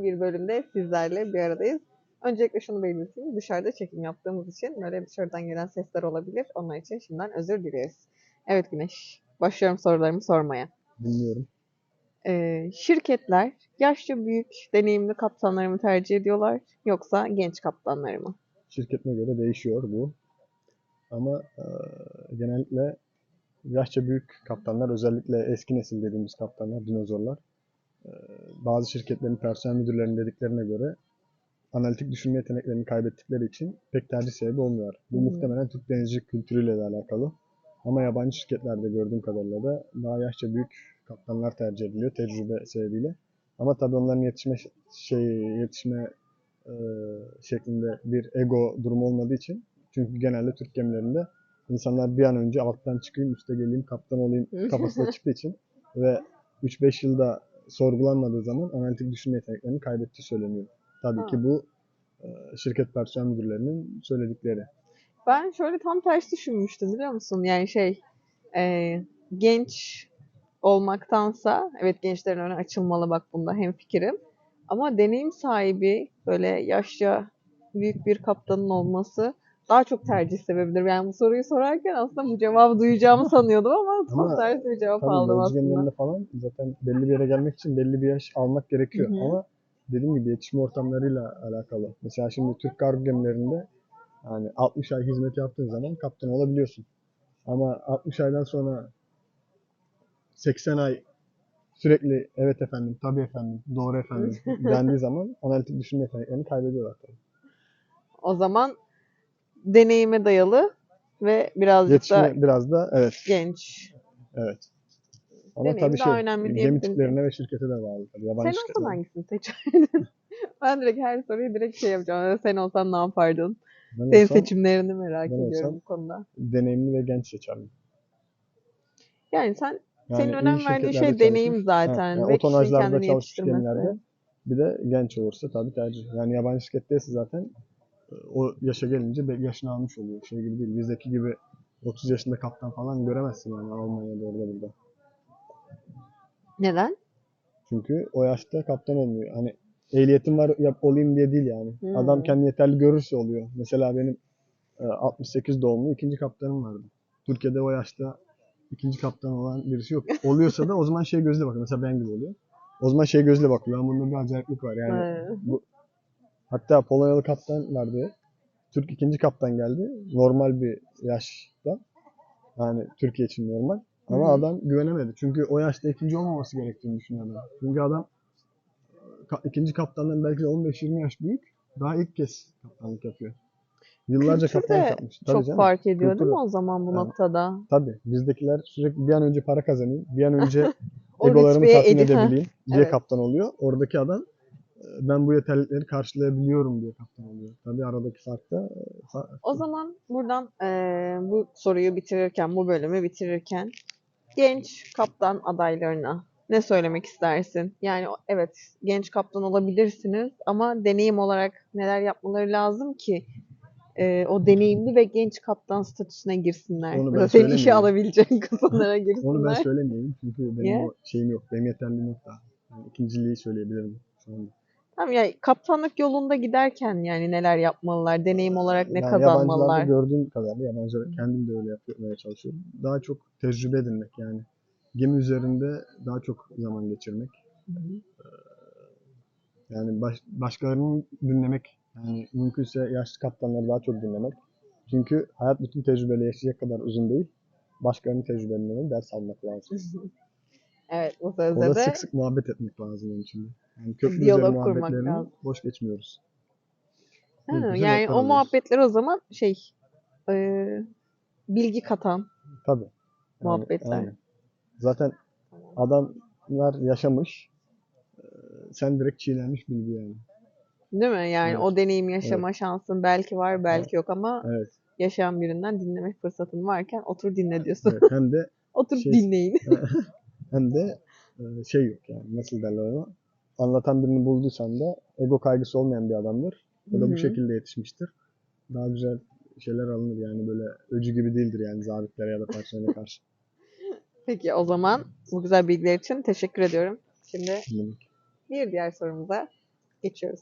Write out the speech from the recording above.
yeni bir bölümde sizlerle bir aradayız. Öncelikle şunu belirteyim. Dışarıda çekim yaptığımız için böyle dışarıdan gelen sesler olabilir. Onlar için şimdiden özür dileriz. Evet Güneş. Başlıyorum sorularımı sormaya. Dinliyorum. Ee, şirketler yaşça büyük, deneyimli kaptanları mı tercih ediyorlar yoksa genç kaptanları mı? Şirketine göre değişiyor bu. Ama e, genellikle yaşça büyük kaptanlar, özellikle eski nesil dediğimiz kaptanlar, dinozorlar, bazı şirketlerin personel müdürlerinin dediklerine göre analitik düşünme yeteneklerini kaybettikleri için pek tercih sebebi olmuyor. Bu Hmm. muhtemelen Türk denizcilik kültürüyle de alakalı. Ama yabancı şirketlerde gördüğüm kadarıyla da daha yaşça büyük kaptanlar tercih ediliyor tecrübe sebebiyle. Ama tabii onların yetişme şey yetişme e, şeklinde bir ego durumu olmadığı için çünkü genelde Türk gemilerinde insanlar bir an önce alttan çıkayım, üste geleyim, kaptan olayım kafasına çıktığı için ve 3-5 yılda sorgulanmadığı zaman analitik düşünme yeteneklerini kaybettiği söyleniyor. Tabii Ha. ki bu e, şirket personel müdürlerinin söyledikleri. Ben şöyle tam tersi düşünmüştüm biliyor musun? Yani şey e, genç olmaktansa evet gençlerin önü açılmalı bak bunda hemfikirim. Ama deneyim sahibi böyle yaşça büyük bir kaptanın olması daha çok tercih sebebidir. Yani bu soruyu sorarken aslında bu cevabı duyacağımı sanıyordum ama tam tersi bir cevap Tabii aldım aslında. falan zaten belli bir yere gelmek için belli bir yaş almak gerekiyor. Hı hı. Ama dediğim gibi yetişme ortamlarıyla alakalı. Mesela şimdi Türk kargo gemilerinde yani 60 ay hizmet yaptığın zaman kaptan olabiliyorsun. Ama 60 aydan sonra 80 ay sürekli evet efendim, tabii efendim, doğru efendim dendiği zaman analitik düşünme yeteneklerini kaybediyorlar tabii. O zaman deneyime dayalı ve birazcık da Yetişme biraz da evet, genç. evet. Ama Deneyim tabii daha şey, önemli gemi diyebilirim. tiplerine ve şirkete de bağlı. Tabii. Yabancı Sen olsan hangisini seçerdin? ben direkt her soruyu direkt şey yapacağım. Sen olsan ne yapardın? Ben Senin olsam- seçimlerini merak ben ediyorum olsam- bu konuda. deneyimli ve genç seçerdim. Yani sen Yani senin iyi önem verdiğin şirketlerde şey deneyim çalışmış- zaten Ha, yani ve o kişinin tonajlarda kendini çalışmış yetiştirmesi. gemilerde bir de genç olursa tabii tercih. Yani yabancı şirketteyse zaten o yaşa gelince yaşını almış oluyor. Şey gibi değil. Bizdeki gibi 30 yaşında kaptan falan göremezsin yani Almanya'da orada burada. Neden? Çünkü o yaşta kaptan olmuyor. Hani ehliyetim var yap olayım diye değil yani. Hmm. Adam kendini yeterli görürse oluyor. Mesela benim e, 68 doğumlu ikinci kaptanım vardı. Türkiye'de o yaşta ikinci kaptan olan birisi yok. Oluyorsa da o zaman şey gözle bakıyor. Mesela ben gibi oluyor. O zaman şey gözle bakıyor. Lan bunda bir acayiplik var yani. Bu, hatta Polonyalı kaptan vardı. Türk ikinci kaptan geldi. Normal bir yaşta. Yani Türkiye için normal. Ama Hı adam güvenemedi. Çünkü o yaşta ikinci olmaması gerektiğini düşünüyor adam. Çünkü adam ka- ikinci kaptandan belki de 15-20 yaş büyük. Daha ilk kez kaptanlık yapıyor. Yıllarca kültür kaptanlık de yapmış. Tabii çok canım. fark ediyor Kültür değil mi o zaman bu Yani- noktada? Tabii. Bizdekiler sürekli bir an önce para kazanayım. Bir an önce egolarımı tatmin edebileyim diye evet. kaptan oluyor. Oradaki adam ben bu yeterlilikleri karşılayabiliyorum diye kaptan oluyor. Tabii aradaki fark da e, O zaman buradan eee, bu soruyu bitirirken, bu bölümü bitirirken genç kaptan adaylarına ne söylemek istersin? Yani evet genç kaptan olabilirsiniz ama deneyim olarak neler yapmaları lazım ki eee, o deneyimli ve genç kaptan statüsüne girsinler. Onu ben senin işe alabileceğin kısımlara onu ben girsinler. söylemeyeyim çünkü benim Niye? o şeyim yok. Benim yeterliğim yok daha. Yani ikinciliği söyleyebilirim şu anda. Tamam ya kaptanlık yolunda giderken yani neler yapmalılar? Deneyim olarak ne Yani kazanmalılar? yabancılarda gördüğüm kadarıyla yabancılar kendim de öyle yapmaya çalışıyorum. Daha çok tecrübe edinmek yani. Gemi üzerinde daha çok zaman geçirmek. Hı hı. Yani baş, başkalarını dinlemek, yani mümkünse yaşlı kaptanları daha çok dinlemek. Çünkü hayat bütün tecrübeyle yaşayacak kadar uzun değil. Başkalarının tecrübelerinden ders almak lazım. Evet bu O sözde de sık sık muhabbet etmek lazım onun için. Yani köprü Diyalog kurmak muhabbetlerini lazım. boş geçmiyoruz. Ha, yani notlar o alıyoruz. muhabbetler o zaman şey e, bilgi katan Tabii. Yani, muhabbetler. aynen. Zaten adamlar yaşamış. Ee, Sen direkt çiğnenmiş bilgi yani. Değil mi? Yani Evet. o deneyimi yaşama şansın belki var belki yok ama Evet. yaşayan birinden dinleme fırsatın varken otur dinle diyorsun. evet. Hem de otur Şey- dinleyin. hem de e, şey yok yani nasıl derler ona anlatan birini bulduysan da ego kaygısı olmayan bir adamdır. O da Hı hı. bu şekilde yetişmiştir. Daha güzel şeyler alınır yani böyle öcü gibi değildir yani zabitlere ya da personele karşı. Peki o zaman bu güzel bilgiler için teşekkür ediyorum. Şimdi bir diğer sorumuza geçiyoruz.